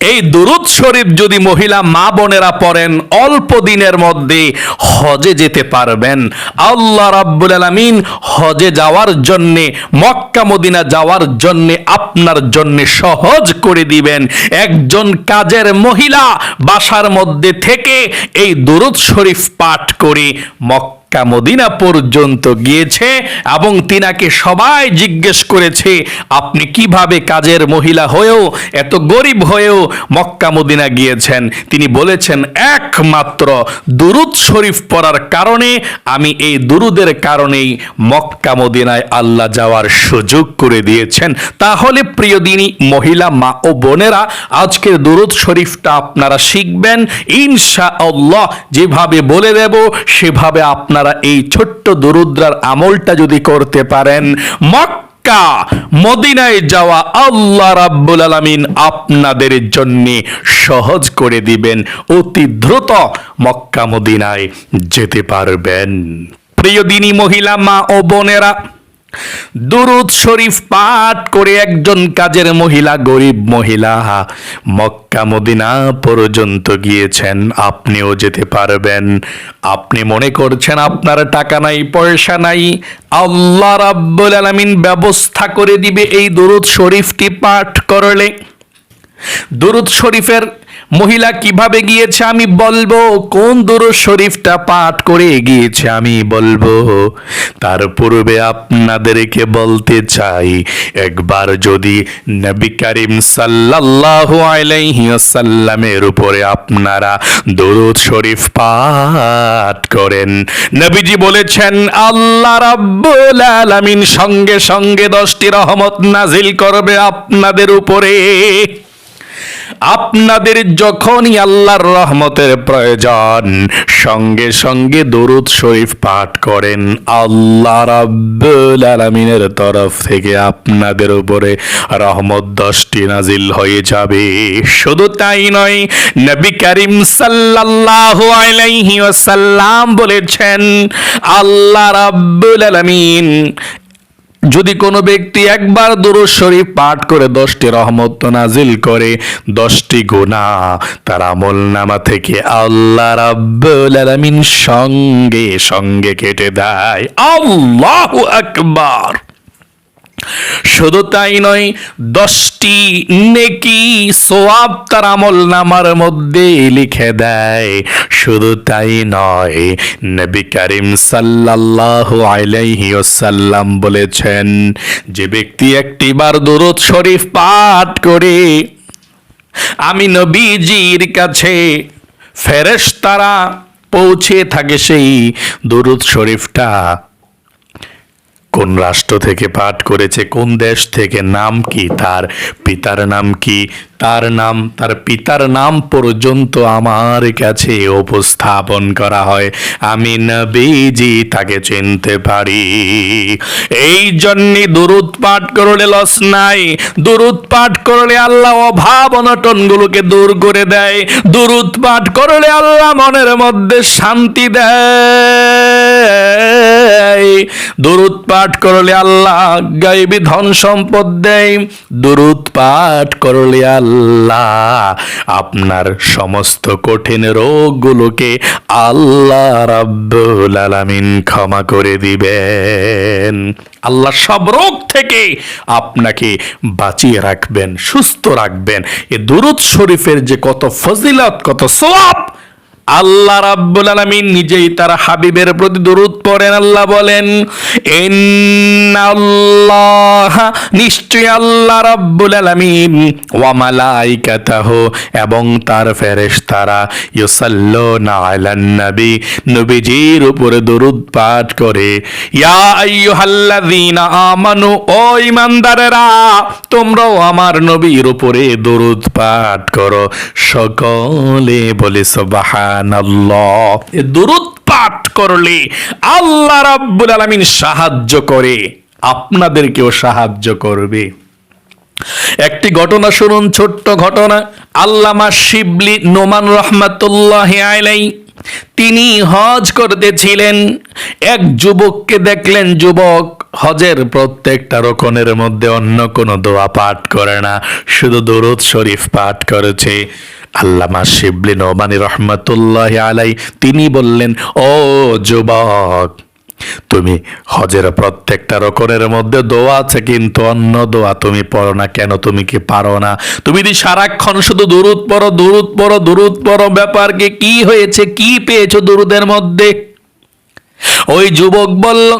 এই দুরুদ শরীফ যদি মহিলা মা বোনেরা পড়েন, অল্প দিনের মধ্যে হজে যেতে পারবেন। আল্লাহ রাব্বুল আলামিন হজে যাওয়ার জন্যে, মক্কা মদিনা যাওয়ার জন্যে আপনার জন্যে সহজ করে দিবেন। একজন কাজের মহিলা বাসার মধ্যে থেকে এই দুরুদ শরীফ পাঠ করে মক্কা মক্কা মদিনা পর্যন্ত গিয়েছে এবং তিনাকে সবাই জিজ্ঞেস করেছে, আপনি কীভাবে কাজের মহিলা হয়েও, এত গরিব হয়েও মক্কা মদিনা গিয়েছেন? তিনি বলেছেন, একমাত্র দুরুদ শরীফ পড়ার কারণে, আমি এই দুরুদের কারণেই মক্কা মদিনায় আল্লাহ যাওয়ার সুযোগ করে দিয়েছেন। তাহলে প্রিয় দিনী, মহিলা মা ও বোনেরা, আজকের দুরুদ শরীফটা আপনারা শিখবেন। ইনশা আল্লাহ যেভাবে বলে দেব, সেভাবে আপনারা এই ছোট্ট দরুদ্রার আমলটা যদি করতে পারেন, মক্কা, মদিনায় যাওয়া আল্লাহ রাব্বুল আলামিন আপনাদের জন্য সহজ করে দিবেন, অতি দ্রুত মক্কা মদিনায় যেতে পারবেন। প্রিয় দিনী মহিলা, মা ও বোনেরা দুরুদ শরীফ পাঠ করে একজন কাজের মহিলা, গরিব মহিলা, মক্কা, মদিনা পর্যন্ত গিয়েছেন। আপনিও যেতে পারবেন। আপনি মনে করছেন আপনার টাকা নাই, পয়সা নাই। আল্লাহ রাব্বুল আলামিন ব্যবস্থা করে দিবে এই দুরুদ শরীফটি পাঠ করলে। দুরুদ শরীফের মহিলা কীভাবে গিয়েছে আমি বলব? কোন দুরুদ শরীফটা পাঠ করে গিয়েছে আমি বলব? তার পূর্বে আপনাদেরকে বলতে চাই, একবার যদি নবী করিম সাল্লাল্লাহু আলাইহি ওয়াসাল্লামের উপরে আপনারা দুরুদ শরীফ পাঠ করেন। নবীজি বলেছেন, আল্লাহ রাব্বুল আলামিন সঙ্গে সঙ্গে দশটি রহমত নাজিল করবে আপনাদের উপরে। আপনাদের যখনই আল্লাহর রহমতের প্রয়োজন, সঙ্গে সঙ্গে দরুদ শরীফ পাঠ করেন। আল্লাহ রাব্বুল আলামিনের তরফ থেকে আপনাদের উপরে রহমত দশটি নাজিল হয়ে যাবে। শুধু তাই নয়, নবী করিম সাল্লাল্লাহু আলাইহি ওয়াসাল্লাম বলেছেন, আল্লাহ রাব্বুল আলামিন যদি কোনো ব্যক্তি একবার দুরুদ শরীফ পাঠ করে দশটি রহমত নাজিল করে, দশটি গুণা তার আমল নামা থেকে আল্লাহ রাব্বুল আলামিন সঙ্গে সঙ্গে কেটে দেয়। আল্লাহু আকবার। শুধু তাই নয়, দশটি নেকি সোয়াব তার আমল নামার মধ্যে লিখে দেয়। শুধু তাই নয়, নবী করিম সাল্লাল্লাহু আলাইহি ওয়াসাল্লাম বলেছেন, যে ব্যক্তি একটিবার দুরুদ শরীফ পাঠ করে আমি নবীজির কাছে ফেরেশতারা পৌঁছে থাকে সেই দুরুদ শরীফটা কোন রাষ্ট্র থেকে পাঠ করেছে, কোন দেশ থেকে, নাম কি তার, পিতার নাম কি, তার নাম, তার পিতার নাম পর্যন্ত আমার কাছে উপস্থাপন করা হয়। আমি নবীজি তাকে চিনতে পারি। এই জন্যে দুরুদ পাঠ করলে লস নাই। দুরুদ পাঠ করলে আল্লাহ অভাব অনটনগুলোকে দূর করে দেয়। দুরুদ পাঠ করলে আল্লাহ মনের মধ্যে শান্তি দেয়। দুরুদ পাঠ করলে আল্লাহ গাইবি ধন সম্পদ দেয়। দুরুদ পাঠ করলে আল্লাহ আপনার সমস্ত কঠিন রোগগুলোকে আল্লাহ রাব্বুল আলামিন ক্ষমা করে দিবেন। আল্লাহ সব রোগ থেকে আপনাকে বাঁচিয়ে রাখবেন, সুস্থ রাখবেন। এ দুরুদ শরীফের যে কত ফজিলত, কত সোয়াব আল্লাহ রাব্বুল আলামিন নিজেই তার হাবিবের প্রতি দরুদ পড়েন, আল্লাহ বলেন, ইন্নাল্লাহ নিশ্চয় আল্লাহ রাব্বুল আলামিন ওয়া মালাইকাতাহু এবং তার ফেরেশতারা ইউসাল্লুনা আলান নবী, নবীজির উপরে দরুদ পাঠ করে, ইয়া আইয়ুহাল্লাযীনা আমানু, ও ঈমানদারেরা, তোমরাও আমার নবীর উপরে দরুদ পাঠ করো। সকলে বলে সুবহানাল্লাহ। পাঠ করলে আল্লাহ রাব্বুল আলামিন সাহায্য করে, আপনাদেরকেও সাহায্য করবে। একটি ঘটনা শুনুন, ছোট্ট ঘটনা। আল্লামা শিবলি নোমান রহমাতুল্লাহ তিনি হজ করতেছিলেন। এক যুবককে দেখলেন, যুবক হজের প্রত্যেকটা রকনের মধ্যে অন্য কোনো দোয়া পাঠ করে না, শুধু দরুদ শরীফ পাঠ করেছে। আল্লামা শিবলি নোমানি রহমতুল্লাহ আলাই তিনি বললেন, ও যুবক, তুমি হজের প্রত্যেকটা রকমের মধ্যে দোয়া আছে, কিন্তু অন্য দোয়া তুমি পড়ো না। কেন তুমি কি পারো না? তুমি যদি সারাক্ষণ শুধু দুরুদ পড়ো দুরুদ পড়ো দুরুদ পড়ো ব্যাপার কি কি হয়েছে, কি পেয়েছ দুরুদের মধ্যে? ওই যুবক বলল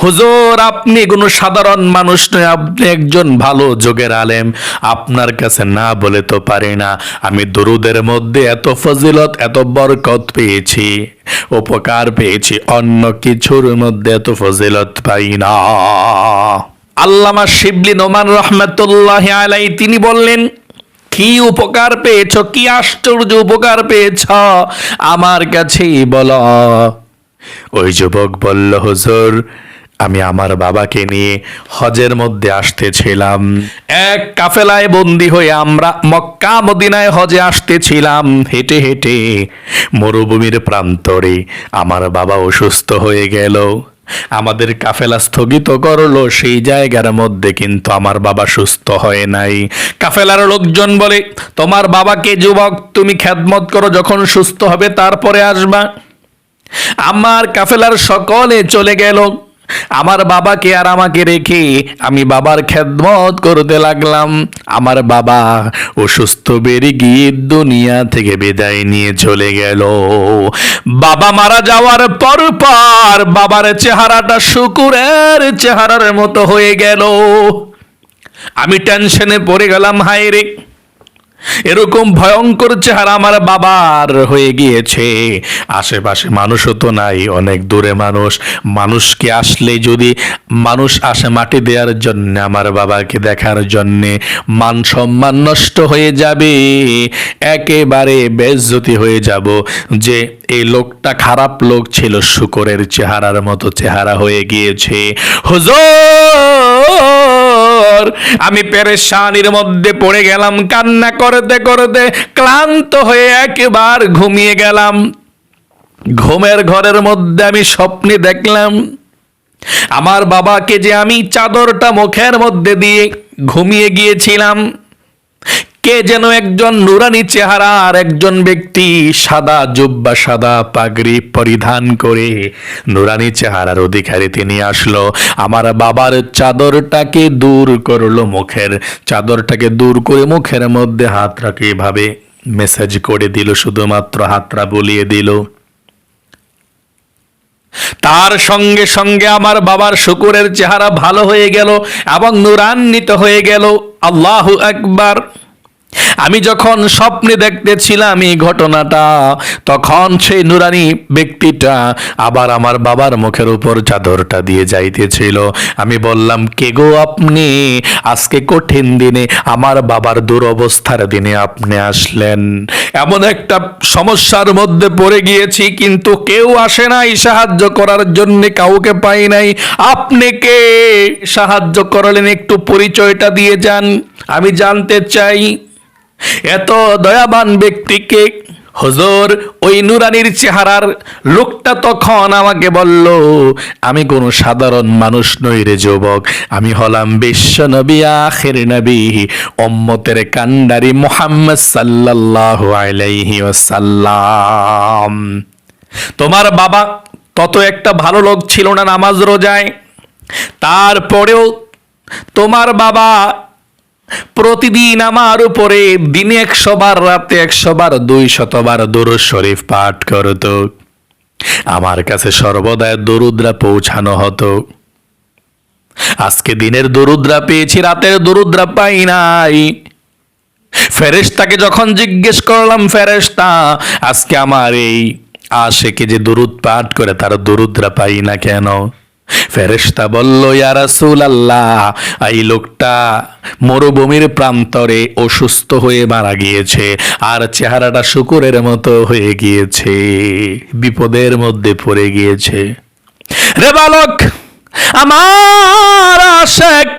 হুজুর, আপনি কোনো সাধারণ মানুষ নয়, আপনি একজন ভালো যোগের আলেম। আপনার কাছে না বলে তো পারি না। আমি দরুদের মধ্যে এত ফজিলত, এত বরকত পেয়েছি, উপকার পেয়েছি, অন্য কিছুর মধ্যে এত ফজিলত পাই না। আল্লামা শিবলি নোমান রহমতুল্লাহ আলাই তিনি বললেন, কি উপকার পেয়েছ, কি আশ্চর্য উপকার পেয়েছ? আমার কাছেই বলো। ওই যুবক বলল, হুজুর, আমি আমার বাবাকে নিয়ে হজের মধ্যে আসতেছিলাম। এক কাফেলায় বন্দি হয়ে আমরা মক্কা মদিনায় হজে আসতেছিলাম। হেঁটে হেঁটে মরুভূমির প্রান্তরে আমার বাবা অসুস্থ হয়ে গেল। আমাদের কাফেলা স্থগিত করল, সেই জায়গার মধ্যে কিন্তু আমার বাবা সুস্থ হয় নাই। কাফেলার লোকজন বলে, তোমার বাবাকে যুবক, তুমি খ্যাতমত করো, যখন সুস্থ হবে তারপরে আসবা। আমার কাফেলার সকলে চলে গেল। আমার বাবাকে আর আমাকে রেখে আমি বাবার খেদমত করতে লাগলাম। আমার বাবা অসুস্থ বেড়ে গিয়ে দুনিয়া থেকে বিদায় নিয়ে চলে গেল। বাবা মারা যাওয়ার পর পর বাবার চেহারাটা শুকুরের চেহারার মতো হয়ে গেল। আমি টেনশনে পড়ে গেলাম, হায় রে! এরকম ভয়ঙ্কর চেহারা আমার বাবার হয়ে গিয়েছে। আশেপাশে মানুষও তো নাই, অনেক দূরে মানুষ। মানুষকে আসলে যদি মানুষ আসে মাটি দেওয়ার জন্য, আমার বাবাকে দেখার জন্যে, মান সম্মান নষ্ট হয়ে যাবে, একেবারে বেজ্জতি হয়ে যাব যে এই লোকটা খারাপ লোক ছিল, শুকরের চেহারার মতো চেহারা হয়ে গিয়েছে। হুজুর! আমি পেরেশানির মধ্যে পড়ে গেলাম, কান্না করতে করতে ক্লান্ত হয়ে একবার ঘুমিয়ে গেলাম। ঘুমের ঘরের মধ্যে আমি স্বপ্নে দেখলাম, আমার বাবাকে যে আমি চাদরটা মুখের মধ্যে দিয়ে ঘুমিয়ে গিয়েছিলাম। কে যেন একজন নুরানি চেহারা আর একজন ব্যক্তি সাদা জুব্বা, সাদা পাগড়ি পরিধান করে। নুরানি চেহারার অধিকারী তিনি আসলো। আমার বাবার চাদরটাকে দূর করল মুখের। চাদরটাকে দূর করে মুখের মধ্যে হাত রাখে এভাবে মেসেজ করে দিল, শুধুমাত্র হাতটা বলিয়ে দিল। তার সঙ্গে সঙ্গে আমার বাবার শুকুরের চেহারা ভালো হয়ে গেল এবং নুরান্বিত হয়ে গেল। আল্লাহ একবার আমি যখন স্বপ্নে দেখতেছিলাম এই ঘটনাটা, তখন সেই নুরানি ব্যক্তিটা আবার আমার বাবার মুখের উপর চাদরটা দিয়ে যাইতেছিল। আমি বললাম, কে গো আপনি? আজকে কঠিন দিনে আমার বাবার দুরবস্থার দিনে আপনি আসলেন। এমন একটা সমস্যার মধ্যে পড়ে গিয়েছি, কিন্তু কেউ আসে নাই সাহায্য করার জন্য, কাউকে পাই নাই। আপনি কে? সাহায্য করলেন, একটু পরিচয়টা দিয়ে যান। আমি জানতে চাই এত দয়াবান ব্যক্তিকে হজর, ওই নুরানির চেহারার লোকটা তখন আমাকে বলল, আমি কোনো সাধারণ মানুষ নই রে যুবক, আমি হলাম বিশ্ব নবী, আখের নবী অম্মতের কান্ডারি মোহাম্মদ সাল্লাল্লাহু আলাইহি ওয়াসাল্লাম। তোমার বাবা তত একটা ভালো লোক ছিল না নামাজ রোজায়। তারপরেও তোমার বাবা প্রতিদিন আমার উপরে দিনে একশো বার রাতে একশো বার দুই শতবার দরুদ শরীফ পাঠ করত। আমার কাছে সর্বদাই দরুদ্রা পৌঁছানো হতো। আজকে দিনের দরুদ্রা পেয়েছি, রাতের দরুদ্রা পাই নাই। ফেরেশতাকে যখন জিজ্ঞেস করলাম, ফেরেশতা, আজকে আমার এই আশেকে যে দরুদ পাঠ করে, তার দরুদ্রা পাই না কেন? ফেরেশতা বলল, ইয়া রাসূলুল্লাহ, এই লোকটা মরুভূমির প্রান্তরে অসুস্থ হয়ে মারা গিয়েছে আর চেহারাটা শুকুরের মতো হয়ে গিয়েছে, বিপদের মধ্যে পড়ে গিয়েছে। রে বালক, আমার আশেক,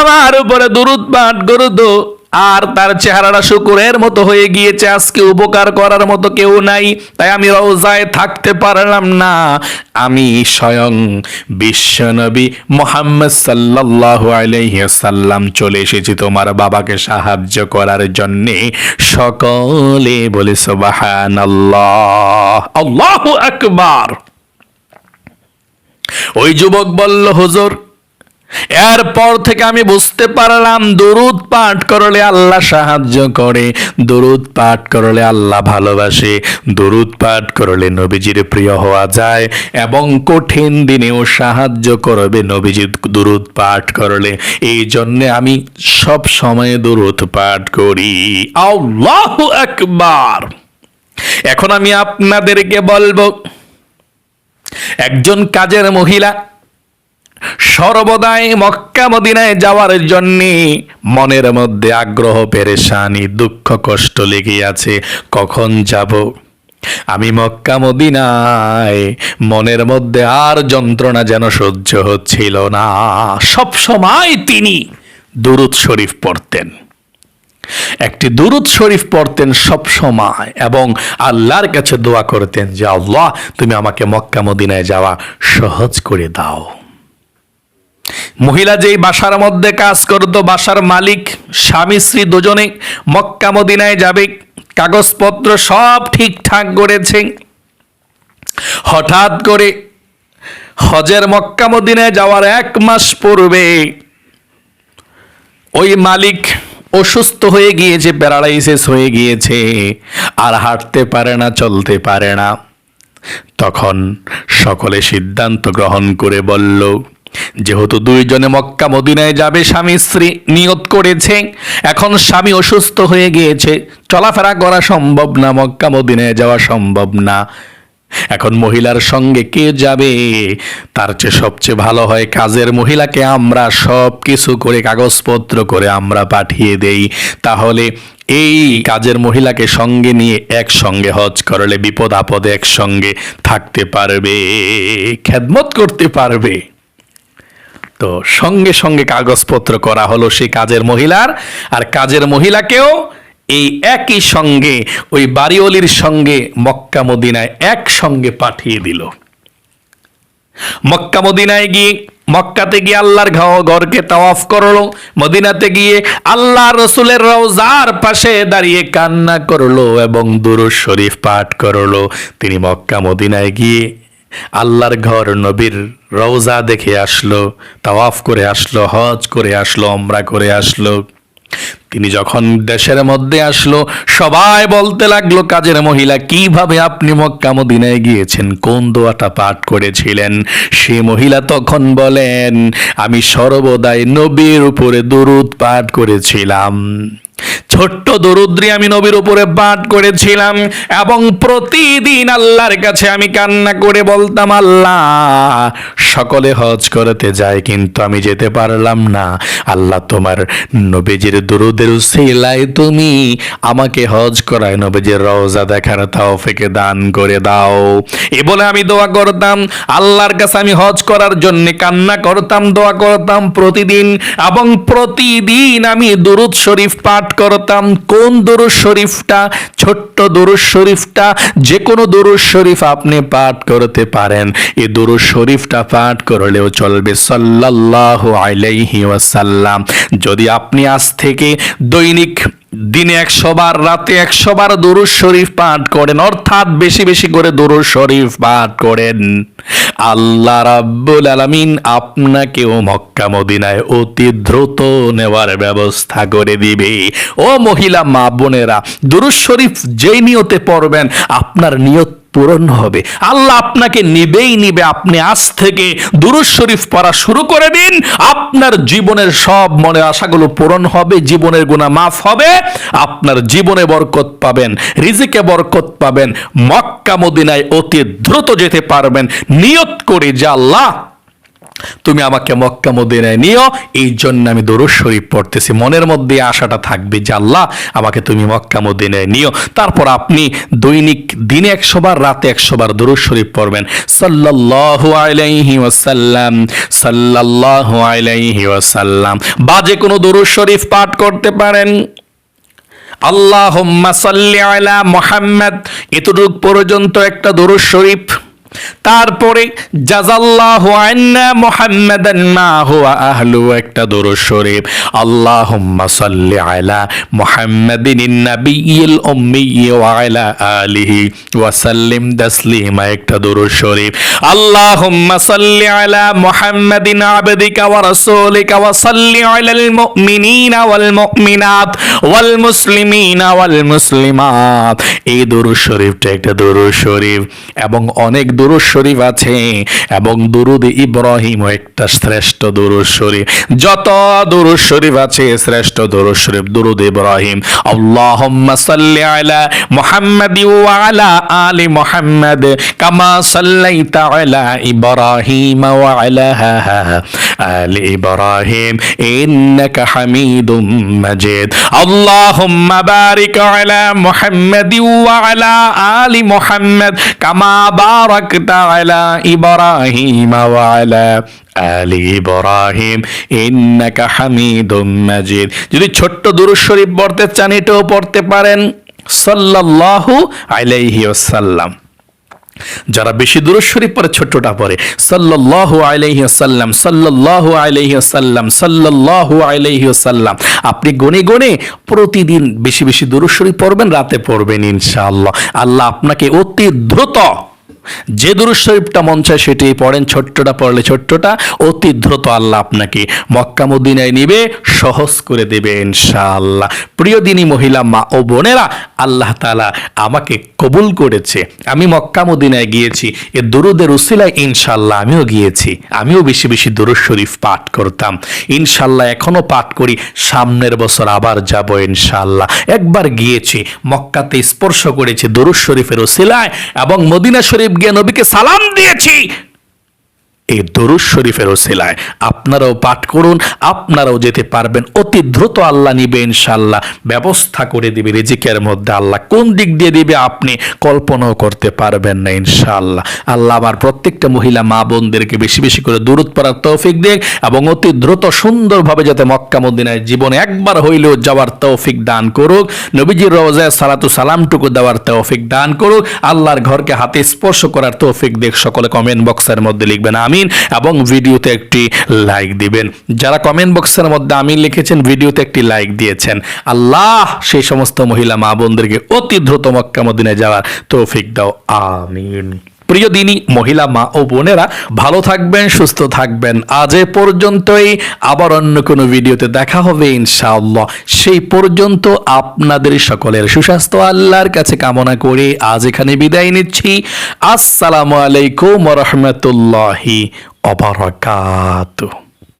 আমার উপরে দুরুদ পাঠ করুদ। আর তার চেহারাটা শুকুরের মতো হয়ে গিয়েছে, আজকে উপকার করার মতো কেউ নাই। তাই আমি রওজায় থাকতে পারলাম না। আমি স্বয়ং বিশ্বনবী মোহাম্মদ সাল্লাল্লাহু আলাইহি সাল্লাম চলে এসেছি তোমার বাবাকে সাহায্য করার জন্যে। সকলে বলে, সুবহানাল্লাহ। আল্লাহু আকবার। ওই যুবক বলল, হুজুর এরপর থেকে আমি বুঝতে পারলাম, দরুদ পাঠ করলে আল্লাহ সাহায্য করে, দরুদ পাঠ করলে আল্লাহ ভালোবাসে, দরুদ পাঠ করলে নবীজির প্রিয় হওয়া যায় এবং কঠিন দিনেও সাহায্য করবে নবীজির দরুদ পাঠ করলে। এই জন্যে আমি সব সময় দরুদ পাঠ করি। আল্লাহু একবার এখন আমি আপনাদেরকে বলব, একজন কাজের মহিলা সর্বদাই মক্কা মদিনায় যাওয়ার জন্যে মনের মধ্যে আগ্রহ, পেরেশানি, দুঃখ, কষ্ট লেগে আছে। কখন যাব? আমি মক্কা মদিনায়, মনের মধ্যে আর যন্ত্রণা যেন সহ্য হচ্ছিল না। সব সময় তিনি দুরুদ শরীফ পড়তেন। একটি দুরুদ শরীফ পড়তেন সব সময় এবং আল্লাহর কাছে দোয়া করতেন যে, আল্লাহ, তুমি আমাকে মক্কা মদিনায় যাওয়া সহজ করে দাও। মহিলা যেই বাসার মধ্যে কাজ করত, বাসার মালিক, স্বামী, স্ত্রী দুজনে মক্কা মদিনায় যাবে, কাগজপত্র সব ঠিকঠাক করেছে। হঠাৎ করে হজের মক্কা মদিনায় যাওয়ার এক মাস পূর্বে ওই মালিক অসুস্থ হয়ে গিয়েছে, প্যারালাইসিস হয়ে গিয়েছে, আর হাঁটতে পারে না, চলতে পারে না। তখন সকলে সিদ্ধান্ত গ্রহণ করে বলল যেহেতু দুইজনে মক্কা মদিনায় যাবে, স্বামী স্ত্রী নিয়ত করেছে। এখন স্বামী অসুস্থ হয়ে গিয়েছে। চলাফেরা করা সম্ভব না, মক্কা মদিনায় যাওয়া সম্ভব না। এখন মহিলার সঙ্গে কে যাবে? তার চেয়ে সবচেয়ে ভালো হয় কাজের মহিলাকে আমরা সব কিছু করে, কাগজপত্র করে আমরা পাঠিয়ে দেই। তাহলে এই কাজের মহিলাকে সঙ্গে নিয়ে একসঙ্গে হজ করলে বিপদ আপদে একসঙ্গে থাকতে পারবে, খেদমত করতে পারবে। তো সঙ্গে সঙ্গে কাগজপত্র করা হলো সেই কাজের মহিলার, আর কাজের মহিলাকেও এই একই সঙ্গে, ওই বাড়িওলির সঙ্গে মক্কা মদিনায় একসঙ্গে পাঠিয়ে দিল। মক্কা মদিনায় গিয়ে, মক্কাতে গিয়ে আল্লাহর ঘর ঘরকে তাওয়াফ করল, মদিনাতে গিয়ে আল্লাহ রসুলের রওজার পাশে দাঁড়িয়ে কান্না করল এবং দুরুদ শরীফ পাঠ করল। তিনি মক্কা মদিনায় গিয়ে আল্লাহর ঘর নবীর রওজা দেখে আসলো, তাওয়াফ করে আসলো, হজ করে আসলো অমরা করে আসলো। তিনি যখন দেশের মধ্যে আসলো, সবাই বলতে লাগল, কাজের মহিলা, কীভাবে আপনি মক্কা মদিনায় গিয়েছেন? কোন দোয়াটা পাঠ করেছিলেন? সে মহিলা তখন বলেন, আমি সর্বদাই নবীর উপরে দরুদ পাঠ করেছিলাম। ছোট্ট দরুদ্রি আমি নবীর উপরে পাঠ করেছিলাম এবং প্রতিদিন আল্লাহর কাছে আমি কান্না করে বলতাম, আল্লাহ, সকলে হজ করতে যায় কিন্তু আমি যেতে পারলাম না। আল্লাহ তোমার নবীজির দরুদের সেলাই তুমি আমাকে হজ করায় নবীজির রওজা দেখার তাও ফেকে দান করে দাও। এ বলে আমি দোয়া করতাম, আল্লাহর কাছে আমি হজ করার জন্য কান্না করতাম, দোয়া করতাম প্রতিদিন এবং প্রতিদিন আমি দুরুদ শরীফ পাঠ করতাম। কোন দরুদ শরীফটা? ছোট্ট দরুদ শরীফটা? যে কোনো দরুদ শরীফ আপনি পাঠ করতে পারেন। এই দরুদ শরীফটা পাঠ করলেও চলবে সাল্লাল্লাহু আলাইহি ওয়াসাল্লাম। যদি আপনি আজ থেকে দৈনিক দিনে একশোবার রাতে একশোবার বার দুরুদ শরীফ পাঠ করেন। অর্থাৎ বেশি বেশি করে দরুদ শরীফ পাঠ করেন। আল্লাহ রাব্বুল আলামিন আপনাকেও মক্কা, মদিনায় অতি দ্রুত নেওয়ার ব্যবস্থা করে দিবে। ও মহিলা, মা বোনেরা দরুদ শরীফ যেই নিয়তে পড়বেন, আপনার নিয়ত পূরণ হবে। আল্লাহ আপনাকে নিবেই নিবে। আপনি আজ থেকে দুরুজ শরীফ পড়া শুরু করে দিন। আপনার জীবনের সব মনের আশাগুলো পূরণ হবে, জীবনের গুণা মাফ হবে। আপনার জীবনে বরকত পাবেন, রিজিকে বরকত পাবেন। মক্কা, মদিনায় অতি দ্রুত যেতে পারবেন। নিয়ত করে যে আল্লাহ তুমি আমাকে মক্কা মদিনায় নিও, এই জন্য আমি দরুদ শরীফ পড়তেছি। মনের মধ্যে আশাটা থাকবে যে আল্লাহ আমাকে তুমি মক্কা মদিনায় নিও। তারপর আপনি দৈনিক দিনে একশো বার, রাতে একশো বার দরুদ শরীফ পড়বেন। সাল্লাল্লাহু আলাইহি ওয়াসাল্লাম, সাল্লাল্লাহু আলাইহি ওয়াসাল্লাম। বা যে কোনো দরুদ শরীফ পাঠ করতে পারেন? আল্লাহুম্মা সাল্লি আলা মুহাম্মদ। এতটুক পর্যন্ত একটা দরুদ শরীফ তারপরে জাজাল্লাহু আন্না মুহাম্মাদান মা হুয়া আহলু একটা দরুদ শরীফ, আল্লাহুম্মা সাল্লি আলা মুহাম্মাদিন নাবিয়্যিল উম্মি ওয়া আলা আলিহি ওয়া সাল্লিম তাসলিমা একটা দরুদ শরীফ, আল্লাহুম্মা সাল্লি আলা মুহাম্মাদিন আবদিকা ওয়া রাসূলিকা ওয়া সাল্লি আলাল মুমিনিনা ওয়াল মুমিনাত ওয়াল মুসলিমিনা ওয়াল মুসলিমাত এই দরুদ শরীফটা একটা দরুদ শরীফ, এবং অনেক দুরুদ শরীফ আছে এবং দুরুদ ইব্রাহিম একটা শ্রেষ্ঠ দুরুদ শরীফ। যত দুরুদ শরীফ আছে, শ্রেষ্ঠ দুরুদ শরীফ, দুরুদ ইব্রাহিম। আল্লাহুম্মা সাল্লি আলা মুহাম্মাদ ওয়া আলা আলি মুহাম্মাদ, কামা সাল্লাইতা আলা ইব্রাহিম ওয়া আলা আলি ইব্রাহিম। ইন্নাকা হামিদুম মাজিদ। আল্লাহুম্মা বারিক আলা মুহাম্মাদ ওয়া আলা আলি মুহাম্মাদ, কামা باركت على إبراهيم وعلى آل إبراهيم إنك حميد مجيد যদি ছোট্ট দুরূদ শরীফ পড়তে চান এটাও পড়তে পারেন সাল্লাল্লাহু আলাইহি ওয়াসাল্লাম যারা বেশি দূর শরীফ পরে ছোট্টটা পরে সাল্লাল্লাহু আলাইহি ওয়াসাল্লাম সাল্লাল্লাহু আলাইহি ওয়াসাল্লাম সাল্লাল্লাহু আলাইহি ওয়াসাল্লাম আপনি গনে গনে প্রতিদিন বেশি বেশি দূর শরীফ পড়বেন রাতে পড়বেন ইনশাআল্লাহ আল্লাহ আপনাকে অতি দ্রুত যে দুরুদ শরীফটা মন চায় সেটি পড়েন, ছোট্টটা পড়লে ছোট্টটা, অতি দ্রুত আল্লাহ আপনাকে মক্কা মদিনায় নিবে, সহজ করে দেবে ইনশাআল্লাহ। প্রিয় দিনী মহিলা, মা ও বোনেরা, আল্লাহ তালা আমাকে কবুল করেছে। আমি মক্কা মদিনায় গিয়েছি, এ দুরুদের উসিলায় ইনশাল্লাহ আমিও গিয়েছি, আমিও বেশি বেশি দুরুদ শরীফ পাঠ করতাম। ইনশাল্লাহ এখনও পাঠ করি, সামনের বছর আবার যাব ইনশাল্লাহ একবার গিয়েছি, মক্কাতে স্পর্শ করেছি দুরুদ শরীফের উসিলায় এবং মদিনা শরীফ গিয়ে নবীকে সালাম দিয়েছি। এই দরুদ শরীফের ওসিলায়। আপনারাও পাঠ করুন, আপনারাও যেতে পারবেন। অতি দ্রুত আল্লাহ নিবে ইনশাল্লাহ ব্যবস্থা করে দিবে রিজিকের মধ্যে আল্লাহ। কোন দিক দিয়ে দিবে আপনি কল্পনাও করতে পারবেন না ইনশাল্লাহ আল্লাহ আবার প্রত্যেকটা মহিলা মা বোনদেরকে বেশি বেশি করে দূরত পড়ার তৌফিক দেখ এবং অতি দ্রুত সুন্দরভাবে যাতে মক্কা মদিনায় জীবনে একবার হইলেও যাওয়ার তৌফিক দান করুক। নবীজির রোজায় সালাতু সালামটুকু দেওয়ার তৌফিক দান করুক। আল্লাহর ঘরকে হাতে স্পর্শ করার তৌফিক দেখ সকলে কমেন্ট বক্সের মধ্যে লিখবেন আমি আমিন এবং ভিডিওতে একটি লাইক দিবেন। যারা কমেন্ট বক্সের মধ্যে আমি লিখেছেন, ভিডিওতে একটি লাইক দিয়েছেন। আল্লাহ সেই সমস্ত মহিলা মা বোনদেরকে অতি দ্রুত মক্কা মদিনায় যাওয়ার তৌফিক দাও। আমিন। প্রিয় দিনী, মহিলা, মা ও বোনেরা, ভালো থাকবেন, সুস্থ থাকবেন। আজ এ পর্যন্তই। আবার অন্য কোনো ভিডিওতে দেখা হবে, ইনশাআল্লাহ। সেই পর্যন্ত আপনাদের সকলের সুস্বাস্থ্য, আল্লাহর কাছে কামনা করে আজ এখানে বিদায় নিচ্ছি। আসসালামু আলাইকুম রহমতুল্লাহি অবরাকাতুহ